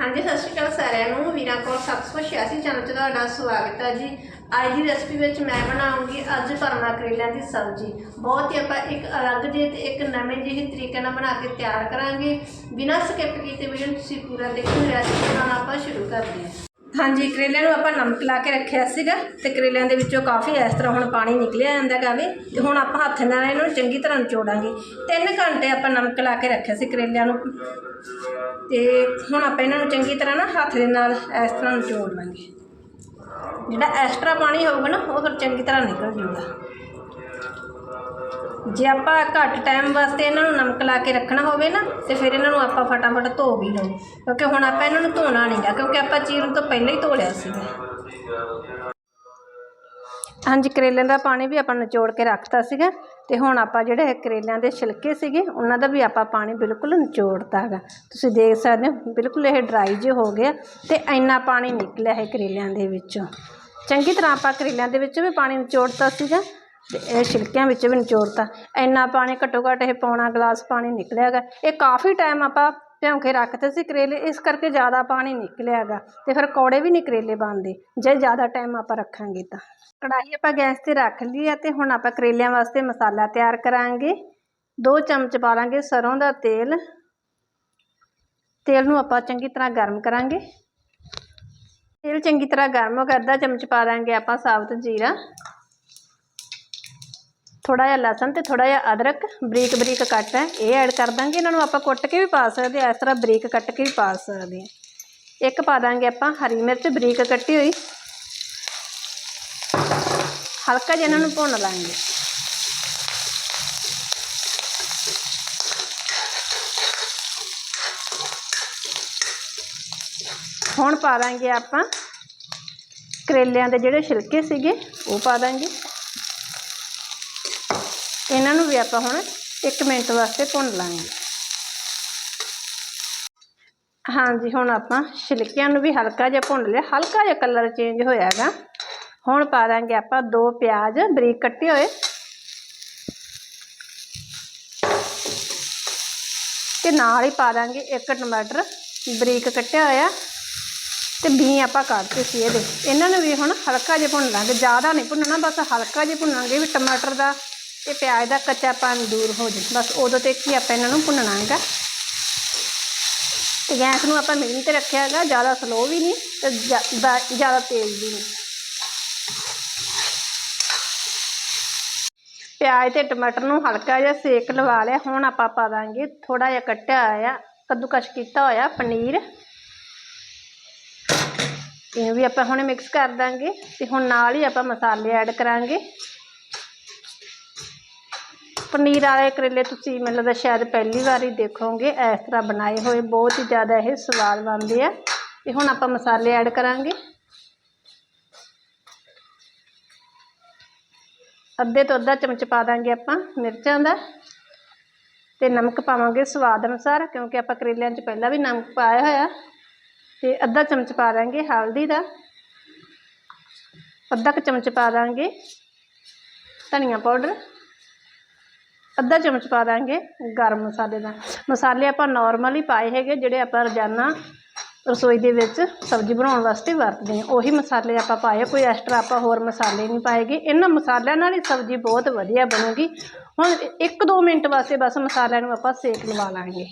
ਹਾਂਜੀ, ਸਤਿ ਸ਼੍ਰੀ ਅਕਾਲ ਸਾਰਿਆਂ ਨੂੰ। ਵੀਰਾਂ ਕੋਲ 786 ਚੈਨਲ 'ਚ ਤੁਹਾਡਾ ਸਵਾਗਤ ਹੈ ਜੀ। ਅੱਜ ਦੀ ਰੈਸਪੀ ਵਿੱਚ ਮੈਂ ਬਣਾਉਂਗੀ ਅੱਜ ਪਰਮਾ ਕਰੇਲਿਆਂ ਦੀ ਸਬਜ਼ੀ। ਬਹੁਤ ਹੀ ਆਪਾਂ ਇੱਕ ਅਲੱਗ ਜਿਹੇ ਤੇ ਇੱਕ ਨਵੇਂ ਜਿਹੇ ਤਰੀਕੇ ਨਾਲ ਬਣਾ ਕੇ ਤਿਆਰ ਕਰਾਂਗੇ। ਬਿਨਾਂ ਸਕਿਪ ਕੀਤੇ ਵੀਡੀਓ ਤੁਸੀਂ ਪੂਰਾ ਦੇਖੋ। ਰੈਸਪੀ ਬਣਾਉਣਾ ਆਪਾਂ ਸ਼ੁਰੂ ਕਰਦੇ ਹਾਂ। ਹਾਂਜੀ, ਕਰੇਲਿਆਂ ਨੂੰ ਆਪਾਂ ਨਮਕ ਲਾ ਕੇ ਰੱਖਿਆ ਸੀਗਾ ਤੇ ਕਰੇਲਿਆਂ ਦੇ ਵਿੱਚੋਂ ਕਾਫੀ ਇਸ ਤਰ੍ਹਾਂ ਹੁਣ ਪਾਣੀ ਨਿਕਲਿਆ ਜਾਂਦਾ ਗਾਵੇ ਤੇ ਹੁਣ ਆਪਾਂ ਹੱਥ ਨਾਲ ਇਹਨੂੰ ਚੰਗੀ ਤਰ੍ਹਾਂ ਨਿਚੋੜਾਂਗੇ। 3 ਘੰਟੇ ਆਪਾਂ ਨਮਕ ਲਾ ਕੇ ਰੱਖਿਆ ਸੀ ਕਰੇਲਿਆਂ ਨੂੰ। ਤੇ ਹੁਣ ਆਪਾਂ ਇਹਨਾਂ ਨੂੰ ਚੰਗੀ ਤਰ੍ਹਾਂ ਨਾ ਹੱਥ ਦੇ ਨਾਲ ਇਸ ਤਰ੍ਹਾਂ ਨਿਚੋੜ ਲਾਂਗੇ। ਜਿਹੜਾ ਐਕਸਟਰਾ ਪਾਣੀ ਹੋਊਗਾ ਨਾ, ਉਹ ਫਿਰ ਚੰਗੀ ਤਰ੍ਹਾਂ ਨਿਕਲ ਜਾਊਗਾ ਜੇ ਆਪਾਂ ਘੱਟ ਟਾਈਮ ਵਾਸਤੇ ਇਹਨਾਂ ਨੂੰ ਨਮਕ ਲਾ ਕੇ ਰੱਖਣਾ ਹੋਵੇ ਨਾ, ਤੇ ਫਿਰ ਇਹਨਾਂ ਨੂੰ ਆਪਾਂ ਫਟਾਫਟ ਧੋ ਵੀ ਲਓ। ਕਿਉਂਕਿ ਹੁਣ ਆਪਾਂ ਇਹਨਾਂ ਨੂੰ ਧੋਣਾ ਨਹੀਂਗਾ ਕਿਉਂਕਿ ਆਪਾਂ ਚੀਰਨ ਤੋਂ ਪਹਿਲਾਂ ਹੀ ਧੋ ਲਿਆ ਸੀਗਾ। ਹਾਂਜੀ, ਕਰੇਲਿਆਂ ਦਾ ਪਾਣੀ ਵੀ ਆਪਾਂ ਨਿਚੋੜ ਕੇ ਰੱਖਤਾ ਸੀਗਾ, ਤੇ ਹੁਣ ਆਪਾਂ ਜਿਹੜੇ ਕਰੇਲਿਆਂ ਦੇ ਛਿਲਕੇ ਸੀਗੇ, ਉਹਨਾਂ ਦਾ ਵੀ ਆਪਾਂ ਪਾਣੀ ਬਿਲਕੁਲ ਨਿਚੋੜਤਾ ਹੈਗਾ ਤੁਸੀਂ ਦੇਖ ਸਕਦੇ ਹੋ, ਬਿਲਕੁਲ ਇਹ ਡਰਾਈ ਜਿਹਾ ਹੋ ਗਿਆ ਤੇ ਇੰਨਾ ਪਾਣੀ ਨਿਕਲਿਆ ਹੈ ਕਰੇਲਿਆਂ ਦੇ ਵਿੱਚੋਂ। ਚੰਗੀ ਤਰ੍ਹਾਂ ਆਪਾਂ ਕਰੇਲਿਆਂ ਦੇ ਵਿੱਚੋਂ ਵੀ ਪਾਣੀ ਨਿਚੋੜਤਾ ਸੀਗਾ ਤੇ ਇਹ ਛਿਲਕਿਆਂ ਵਿੱਚ ਵੀ ਨਿਚੋੜਤਾ ਇੰਨਾ ਪਾਣੀ ਘੱਟੋ ਘੱਟ ਇਹ ਪੌਣਾ ਗਲਾਸ ਪਾਣੀ ਨਿਕਲਿਆ ਹੈਗਾ। ਇਹ ਕਾਫੀ ਟਾਈਮ ਆਪਾਂ ਭਿਉਂ ਕੇ ਰੱਖਦੇ ਸੀ ਕਰੇਲੇ, ਇਸ ਕਰਕੇ ਜ਼ਿਆਦਾ ਪਾਣੀ ਨਿਕਲਿਆ ਹੈਗਾ ਤੇ ਫਿਰ ਕੌੜੇ ਵੀ ਨਹੀਂ ਕਰੇਲੇ ਬਣਦੇ। ਜੇ ਜ਼ਿਆਦਾ ਟਾਈਮ ਆਪਾਂ ਰੱਖਾਂਗੇ ਤਾਂ। ਕੜਾਹੀ ਆਪਾਂ ਗੈਸ ਤੇ ਰੱਖ ਲਈ ਆ ਤੇ ਹੁਣ ਆਪਾਂ ਕਰੇਲਿਆਂ ਵਾਸਤੇ ਮਸਾਲਾ ਤਿਆਰ ਕਰਾਂਗੇ। ਦੋ ਚਮਚ ਪਾ ਲਾਂਗੇ ਸਰੋਂ ਦਾ ਤੇਲ। ਤੇਲ ਨੂੰ ਆਪਾਂ ਚੰਗੀ ਤਰ੍ਹਾਂ ਗਰਮ ਕਰਾਂਗੇ। ਤੇਲ ਚੰਗੀ ਤਰ੍ਹਾਂ ਗਰਮ ਹੋ ਗਿਆ ਅੱਧਾ ਚਮਚ ਪਾ ਦਾਂਗੇ ਆਪਾਂ ਸਾਬਤ ਜੀਰਾ। ਥੋੜਾ ਜਿਹਾ ਲਸਣ ਤੇ ਥੋੜਾ ਜਿਹਾ ਅਦਰਕ ਬਰੀਕ ਬਰੀਕ ਕੱਟ ਹੈ ਇਹ ਐਡ ਕਰ ਦਾਂਗੇ। ਇਹਨਾਂ ਨੂੰ ਆਪਾਂ ਕੁੱਟ ਕੇ ਵੀ ਪਾ ਸਕਦੇ ਹਾਂ, ਇਸ ਤਰ੍ਹਾਂ ਬਰੀਕ ਕੱਟ ਕੇ ਵੀ ਪਾ ਸਕਦੇ ਹਾਂ। ਇੱਕ ਪਾ ਦਾਂਗੇ ਆਪਾਂ, ਹਰੀ ਮਿਰਚ ਬਰੀਕ ਕੱਟੀ ਹੋਈ। ਹਲਕਾ ਜਿਹਾ ਇਹਨਾਂ ਨੂੰ ਭੁੰਨ ਲਾਂਗੇ। ਹੁਣ ਪਾ ਦਾਂਗੇ ਆਪਾਂ ਕਰੇਲਿਆਂ ਦੇ ਜਿਹੜੇ ਛਿਲਕੇ ਸੀਗੇ, ਉਹ ਪਾ ਦਾਂਗੇ। ਇਹਨਾਂ ਨੂੰ ਵੀ ਆਪਾਂ ਹੁਣ 1 ਮਿੰਟ ਵਾਸਤੇ ਭੁੰਨ ਲਾਂਗੇ। ਹਾਂਜੀ, ਹੁਣ ਆਪਾਂ ਛਿਲਕਿਆਂ ਨੂੰ ਵੀ ਹਲਕਾ ਜਿਹਾ ਭੁੰਨ ਲਿਆ। ਹਲਕਾ ਜਿਹਾ ਕਲਰ ਚੇਂਜ ਹੋਇਆ ਹੈਗਾ ਹੁਣ ਪਾ ਦਾਂਗੇ ਆਪਾਂ ਦੋ ਪਿਆਜ਼, ਬਰੀਕ ਕੱਟੇ ਹੋਏ। ਤੇ ਨਾਲ ਹੀ ਪਾ ਦਾਂਗੇ ਇੱਕ ਟਮਾਟਰ ਬਰੀਕ ਕੱਟਿਆ ਹੋਇਆ। ਤੇ ਬੀ ਆਪਾਂ ਕੱਢਤੇ ਸੀ ਇਹਦੇ। ਇਹਨਾਂ ਨੂੰ ਵੀ ਹੁਣ ਹਲਕਾ ਜਿਹਾ ਭੁੰਨ ਲਾਂਗੇ। ਜ਼ਿਆਦਾ ਨਹੀਂ ਭੁੰਨਣਾ, ਬਸ ਹਲਕਾ ਜਿਹਾ ਭੁੰਨਾਂਗੇ ਵੀ ਟਮਾਟਰ ਦਾ ਤੇ ਪਿਆਜ਼ ਦਾ ਕੱਚਾਪਨ ਦੂਰ ਹੋ ਜਾਏ ਬਸ ਉਦੋਂ ਤੱਕ ਹੀ ਆਪਾਂ ਇਹਨਾਂ ਨੂੰ ਭੁੰਨਣਾ ਹੈਗਾ। ਤੇ ਗੈਸ ਨੂੰ ਆਪਾਂ ਮੀਡੀਅਮ ਤੇ ਰੱਖਿਆ ਹੈਗਾ, ਜ਼ਿਆਦਾ ਸਲੋ ਵੀ ਨਹੀਂ ਤੇ ਜ਼ਿਆਦਾ ਤੇਜ਼ ਵੀ ਨਹੀਂ। ਪਿਆਜ਼ ਤੇ ਟਮਾਟਰ ਨੂੰ ਹਲਕਾ ਜਿਹਾ ਸੇਕ ਲਵਾ ਲਿਆ। ਹੁਣ ਆਪਾਂ ਪਾ ਦਾਂਗੇ ਥੋੜਾ ਜਿਹਾ ਕੱਟਿਆ ਹੋਇਆ, ਕੱਦੂਕਸ਼ ਕੀਤਾ ਹੋਇਆ ਪਨੀਰ। ਇਹਨੂੰ ਵੀ ਆਪਾਂ ਹੁਣ ਮਿਕਸ ਕਰ ਦਾਂਗੇ ਤੇ ਹੁਣ ਨਾਲ ਹੀ ਆਪਾਂ ਮਸਾਲੇ ਐਡ ਕਰਾਂਗੇ। ਪਨੀਰ ਵਾਲੇ ਕਰੇਲੇ ਤੁਸੀਂ ਮੈਨੂੰ ਲੱਗਦਾ ਸ਼ਾਇਦ ਪਹਿਲੀ ਵਾਰ ਹੀ ਦੇਖੋਗੇ, ਇਸ ਤਰ੍ਹਾਂ ਬਣਾਏ ਹੋਏ, ਬਹੁਤ ਹੀ ਜ਼ਿਆਦਾ ਇਹ ਸਵਾਦ ਬਣਦੇ ਆ। ਤੇ ਹੁਣ ਆਪਾਂ ਮਸਾਲੇ ਐਡ ਕਰਾਂਗੇ। ਅੱਧੇ ਤੋਂ ਅੱਧਾ ਚਮਚ ਪਾ ਦਾਂਗੇ ਆਪਾਂ ਮਿਰਚਾਂ ਦਾ। ਤੇ ਨਮਕ ਪਾਵਾਂਗੇ ਸਵਾਦ ਅਨੁਸਾਰ, ਕਿਉਂਕਿ ਆਪਾਂ ਕਰੇਲਿਆਂ 'ਚ ਪਹਿਲਾਂ ਵੀ ਨਮਕ ਪਾਇਆ ਹੋਇਆ। ਤੇ ਅੱਧਾ ਚਮਚ ਪਾ ਦਾਂਗੇ ਹਲਦੀ ਦਾ। ਅੱਧਾ ਕੁ ਚਮਚ ਪਾ ਦਾਂਗੇ ਧਨੀਆ ਪਾਊਡਰ। ਅੱਧਾ ਚਮਚ ਪਾ ਦਾਂਗੇ ਗਰਮ ਮਸਾਲੇ ਦਾ। ਮਸਾਲੇ ਆਪਾਂ ਨਾਰਮਲ ਹੀ ਪਾਏ ਹੈਗੇ, ਜਿਹੜੇ ਆਪਾਂ ਰੋਜ਼ਾਨਾ ਰਸੋਈ ਦੇ ਵਿੱਚ ਸਬਜ਼ੀ ਬਣਾਉਣ ਵਾਸਤੇ ਵਰਤਦੇ ਹਾਂ। ਉਹੀ ਮਸਾਲੇ ਆਪਾਂ ਪਾਏ ਕੋਈ ਐਕਸਟਰਾ ਆਪਾਂ ਹੋਰ ਮਸਾਲੇ ਨਹੀਂ ਪਾਏਗੇ। ਇਹਨਾਂ ਮਸਾਲਿਆਂ ਨਾਲ ਹੀ ਸਬਜ਼ੀ ਬਹੁਤ ਵਧੀਆ ਬਣੂਗੀ। ਹੁਣ 1-2 ਮਿੰਟ ਵਾਸਤੇ ਬਸ ਮਸਾਲਿਆਂ ਨੂੰ ਆਪਾਂ ਸੇਕ ਲਵਾ ਲਾਂਗੇ।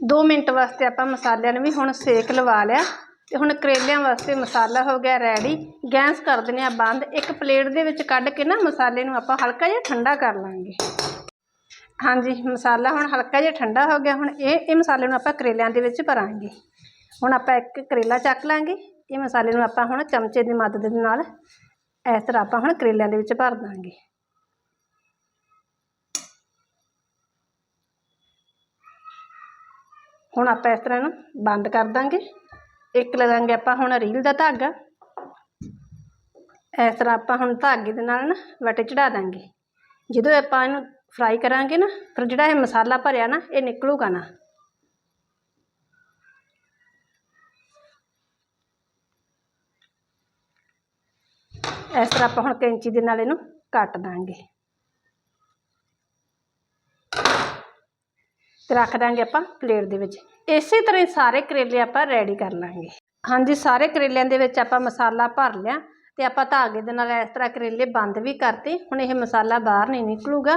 2 ਮਿੰਟ ਵਾਸਤੇ ਆਪਾਂ ਮਸਾਲਿਆਂ ਨੂੰ ਵੀ ਹੁਣ ਸੇਕ ਲਵਾ ਲਿਆ। ਤੇ ਹੁਣ ਕਰੇਲਿਆਂ ਵਾਸਤੇ ਮਸਾਲਾ ਹੋ ਗਿਆ ਰੈਡੀ ਗੈਸ ਕਰ ਦਿੰਦੇ ਆ ਬੰਦ। ਇੱਕ ਪਲੇਟ ਦੇ ਵਿੱਚ ਕੱਢ ਕੇ ਨਾ ਮਸਾਲੇ ਨੂੰ ਆਪਾਂ ਹਲਕਾ ਜਿਹਾ ਠੰਡਾ ਕਰ ਲਾਂਗੇ। ਹਾਂਜੀ, ਮਸਾਲਾ ਹੁਣ ਹਲਕਾ ਜਿਹਾ ਠੰਡਾ ਹੋ ਗਿਆ। ਹੁਣ ਇਹ ਇਹ ਮਸਾਲੇ ਨੂੰ ਆਪਾਂ ਕਰੇਲਿਆਂ ਦੇ ਵਿੱਚ ਭਰਾਂਗੇ। ਹੁਣ ਆਪਾਂ ਇੱਕ ਕਰੇਲਾ ਚੱਕ ਲਾਂਗੇ। ਇਹ ਮਸਾਲੇ ਨੂੰ ਆਪਾਂ ਹੁਣ ਚਮਚੇ ਦੀ ਮਦਦ ਦੇ ਨਾਲ ਇਸ ਤਰ੍ਹਾਂ ਆਪਾਂ ਹੁਣ ਕਰੇਲਿਆਂ ਦੇ ਵਿੱਚ ਭਰ ਦਾਂਗੇ। ਹੁਣ ਆਪਾਂ ਇਸ ਤਰ੍ਹਾਂ ਇਹਨੂੰ ਬੰਦ ਕਰ ਦਾਂਗੇ। ਇੱਕ ਲਗਾਂਗੇ ਆਪਾਂ ਹੁਣ ਰੀਲ ਦਾ ਧਾਗਾ। ਇਸ ਤਰ੍ਹਾਂ ਆਪਾਂ ਹੁਣ ਧਾਗੇ ਦੇ ਨਾਲ ਨਾ ਵਟੇ ਚੜਾ ਦਾਂਗੇ। ਜਦੋਂ ਆਪਾਂ ਇਹਨੂੰ ਫਰਾਈ ਕਰਾਂਗੇ ਨਾ, ਫਿਰ ਜਿਹੜਾ ਇਹ ਮਸਾਲਾ ਭਰਿਆ ਨਾ, ਇਹ ਨਿਕਲੂਗਾ ਨਾ। ਇਸ ਤਰ੍ਹਾਂ ਆਪਾਂ ਹੁਣ ਕੈਂਚੀ ਦੇ ਨਾਲ ਇਹਨੂੰ ਕੱਟ ਦਾਂਗੇ। ਤੇ ਰੱਖ ਦਾਂਗੇ ਆਪਾਂ ਪਲੇਟ ਦੇ ਵਿੱਚ। ਇਸੇ ਤਰ੍ਹਾਂ ਹੀ ਸਾਰੇ ਕਰੇਲੇ ਆਪਾਂ ਰੈਡੀ ਕਰ ਲਾਂਗੇ। ਹਾਂਜੀ, ਸਾਰੇ ਕਰੇਲਿਆਂ ਦੇ ਵਿੱਚ ਆਪਾਂ ਮਸਾਲਾ ਭਰ ਲਿਆ। ਤੇ ਆਪਾਂ ਧਾਗੇ ਦੇ ਨਾਲ ਇਸ ਤਰ੍ਹਾਂ ਕਰੇਲੇ ਬੰਦ ਵੀ ਕਰਤੇ, ਹੁਣ ਇਹ ਮਸਾਲਾ ਬਾਹਰ ਨਹੀਂ ਨਿਕਲੂਗਾ।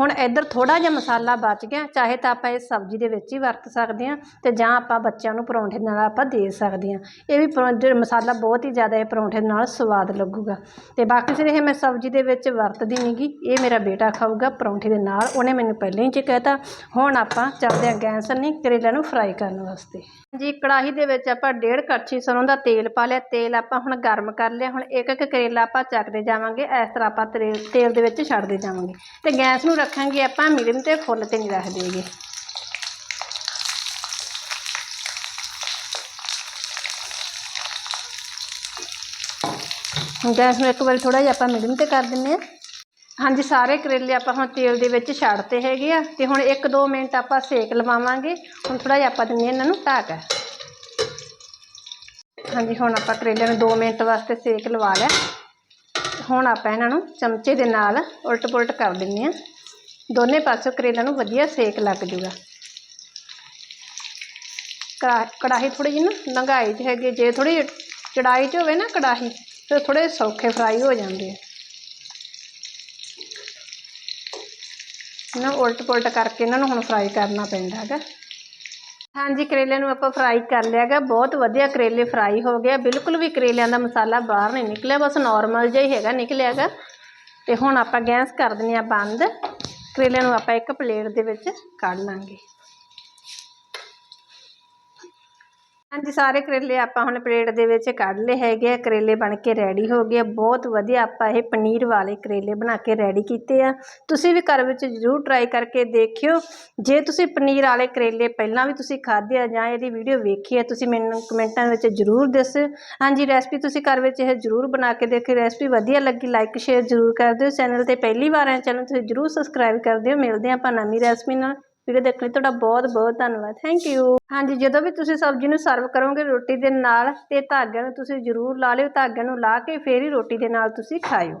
ਹੁਣ ਇੱਧਰ ਥੋੜਾ ਜਿਹਾ ਮਸਾਲਾ ਬਚ ਗਿਆ, ਚਾਹੇ ਤਾਂ ਆਪਾਂ ਇਹ ਸਬਜ਼ੀ ਦੇ ਵਿੱਚ ਹੀ ਵਰਤ ਸਕਦੇ ਹਾਂ ਤੇ ਜਾਂ ਆਪਾਂ ਬੱਚਿਆਂ ਨੂੰ ਪਰੌਂਠੇ ਨਾਲ ਆਪਾਂ ਦੇ ਸਕਦੇ ਹਾਂ। ਇਹ ਵੀ ਪਰੌਂ- ਮਸਾਲਾ ਬਹੁਤ ਹੀ ਜ਼ਿਆਦਾ ਇਹ ਪਰੌਂਠੇ ਨਾਲ ਸਵਾਦ ਲੱਗੂਗਾ। ਤੇ ਬਾਕੀ ਫਿਰ ਇਹ ਮੈਂ ਸਬਜ਼ੀ ਦੇ ਵਿੱਚ ਵਰਤਦੀ ਨਹੀਂਗੀ ਇਹ ਮੇਰਾ ਬੇਟਾ ਖਾਊਗਾ ਪਰੌਂਠੇ ਦੇ ਨਾਲ, ਉਹਨੇ ਮੈਨੂੰ ਪਹਿਲਾਂ ਹੀ ਚ ਕਹਿਤਾ, ਹੁਣ ਆਪਾਂ ਚੱਲਦੇ ਹਾਂ ਗੈਸ ਨਹੀਂ, ਕਰੇਲਿਆਂ ਨੂੰ ਫਰਾਈ ਕਰਨ ਵਾਸਤੇ। ਜੀ ਕੜਾਹੀ ਦੇ ਵਿੱਚ ਆਪਾਂ ਡੇਢ ਕੜਛੀ ਸਰੋਂ ਦਾ ਤੇਲ ਪਾ ਲਿਆ, ਤੇਲ ਆਪਾਂ ਹੁਣ ਗਰਮ ਕਰ ਲਿਆ, ਹੁਣ ਇੱਕ ਇੱਕ ਕਰੇਲਾ ਆਪਾਂ ਚੱਕਦੇ ਜਾਵਾਂਗੇ, ਇਸ ਤਰ੍ਹਾਂ ਆਪਾਂ ਤੇਲ ਤੇਲ ਦੇ ਵਿੱਚ ਛੱਡਦੇ ਜਾਵਾਂਗੇ। ਤੇ ਗੈਸ ਨੂੰ ਰੱਖਾਂਗੇ ਆਪਾਂ ਮੀਡੀਅਮ ਤੇ ਫੁੱਲ ਤੇ ਨਹੀਂ ਰੱਖਦੇਗੇ ਹੁਣ ਗੈਸ ਨੂੰ ਇੱਕ ਵਾਰੀ ਥੋੜਾ ਜਿਹਾ ਆਪਾਂ ਮੀਡੀਅਮ ਤੇ ਕਰ ਦਿੰਨੇ ਆ ਹਾਂਜੀ, ਸਾਰੇ ਕਰੇਲੇ ਆਪਾਂ ਹੁਣ ਤੇਲ ਦੇ ਵਿੱਚ ਛੱਡਤੇ ਹੈਗੇ ਆ। ਤੇ ਹੁਣ 1-2 ਮਿੰਟ ਆਪਾਂ ਸੇਕ ਲਵਾਵਾਂਗੇ। ਹੁਣ ਥੋੜਾ ਜਿਹਾ ਆਪਾਂ ਦਿੰਨੇ ਇਹਨਾਂ ਨੂੰ ਢੱਕ। ਹਾਂਜੀ, ਹੁਣ ਆਪਾਂ ਕਰੇਲਿਆਂ ਨੂੰ 2 ਮਿੰਟ ਵਾਸਤੇ ਸੇਕ ਲਵਾ ਲਿਆ। ਹੁਣ ਆਪਾਂ ਇਹਨਾਂ ਨੂੰ ਚਮਚੇ ਦੇ ਨਾਲ ਉਲਟ ਪੁਲਟ ਕਰ ਦਿੰਨੇ ਆ ਦੋਨੇ ਪਾਸੋਂ ਕਰੇਲਿਆਂ ਨੂੰ ਵਧੀਆ ਸੇਕ ਲੱਗ ਜੂਗਾ। ਕੜਾ, ਕੜਾਹੀ ਥੋੜੀ ਜਿਹੀ ਨਾ ਲੰਘਾਈ 'ਚ ਹੈਗੀ ਜੇ ਥੋੜੀ ਚੜਾਈ 'ਚ ਹੋਵੇ ਨਾ ਕੜਾਹੀ, ਫਿਰ ਥੋੜੇ ਸੌਖੇ ਫਰਾਈ ਹੋ ਜਾਂਦੇ ਆ। ਨਾ ਉਲਟ ਪੁਲਟ ਕਰਕੇ ਇਹਨਾਂ ਨੂੰ ਹੁਣ ਫਰਾਈ ਕਰਨਾ ਪੈਂਦਾ ਹੈਗਾ। ਹਾਂਜੀ ਕਰੇਲੇ ਨੂੰ ਆਪਾਂ ਫਰਾਈ ਕਰ ਲਿਆ ਹੈਗਾ ਬਹੁਤ ਵਧੀਆ ਕਰੇਲੇ ਫਰਾਈ ਹੋ ਗਏ ਆ। ਬਿਲਕੁਲ ਵੀ ਕਰੇਲਿਆਂ ਦਾ ਮਸਾਲਾ ਬਾਹਰ ਨਹੀਂ ਨਿਕਲਿਆ, ਬਸ ਨਾਰਮਲ ਜਿਹਾ ਹੀ ਹੈਗਾ, ਨਿਕਲਿਆ ਹੈਗਾ ਤੇ ਹੁਣ ਆਪਾਂ ਗੈਸ ਕਰ ਦਿੰਦੇ ਆ ਬੰਦ। ਕਰੇਲਿਆਂ ਨੂੰ ਆਪਾਂ ਇੱਕ ਪਲੇਟ ਦੇ ਵਿੱਚ ਕੱਢ ਲਾਂਗੇ। ਹਾਂਜੀ, ਸਾਰੇ ਕਰੇਲੇ ਆਪਾਂ ਹੁਣ ਪਲੇਟ ਦੇ ਵਿੱਚ ਕੱਢ ਲਏ ਹੈਗੇ ਆ, ਕਰੇਲੇ ਬਣ ਕੇ ਰੈਡੀ ਹੋ ਗਏ ਬਹੁਤ ਵਧੀਆ ਆਪਾਂ ਇਹ ਪਨੀਰ ਵਾਲੇ ਕਰੇਲੇ ਬਣਾ ਕੇ ਰੈਡੀ ਕੀਤੇ ਆ। ਤੁਸੀਂ ਵੀ ਘਰ ਵਿੱਚ ਜ਼ਰੂਰ ਟਰਾਈ ਕਰਕੇ ਦੇਖਿਓ। ਜੇ ਤੁਸੀਂ ਪਨੀਰ ਵਾਲੇ ਕਰੇਲੇ ਪਹਿਲਾਂ ਵੀ ਤੁਸੀਂ ਖਾਧੇ ਆ ਜਾਂ ਇਹਦੀ ਵੀਡੀਓ ਵੇਖੀ ਆ, ਤੁਸੀਂ ਮੈਨੂੰ ਕਮੈਂਟਾਂ ਵਿੱਚ ਜ਼ਰੂਰ ਦੱਸਿਓ ਹਾਂਜੀ ਰੈਸਪੀ ਤੁਸੀਂ ਘਰ ਵਿੱਚ ਇਹ ਜ਼ਰੂਰ ਬਣਾ ਕੇ ਦੇਖਿਓ। ਰੈਸਪੀ ਵਧੀਆ ਲੱਗੀ ਲਾਈਕ ਸ਼ੇਅਰ ਜ਼ਰੂਰ ਕਰ ਦਿਓ। ਚੈਨਲ ਤੇ ਪਹਿਲੀ ਵਾਰ ਆਏ ਚੈਨਲ ਤੁਸੀਂ ਜ਼ਰੂਰ ਸਬਸਕ੍ਰਾਈਬ ਕਰ ਦਿਓ। ਮਿਲਦੇ ਹਾਂ ਆਪਾਂ ਨਵੀਂ ਰੈਸਪੀ ਨਾਲ। ਵੀਡੀਓ ਦੇਖਣ ਲਈ ਤੁਹਾਡਾ ਬਹੁਤ ਬਹੁਤ ਧੰਨਵਾਦ। ਥੈਂਕ ਯੂ ਹਾਂਜੀ, ਜਦੋਂ ਵੀ ਤੁਸੀਂ ਸਬਜ਼ੀ ਨੂੰ ਸਰਵ ਕਰੋਗੇ ਰੋਟੀ ਦੇ ਨਾਲ ਤੇ ਧਾਗਿਆਂ ਨੂੰ ਤੁਸੀਂ ਜ਼ਰੂਰ ਲਾ ਲਿਓ, ਧਾਗਿਆਂ ਨੂੰ ਲਾ ਕੇ ਫੇਰ ਹੀ ਰੋਟੀ ਦੇ ਨਾਲ ਤੁਸੀਂ ਖਾਇਓ।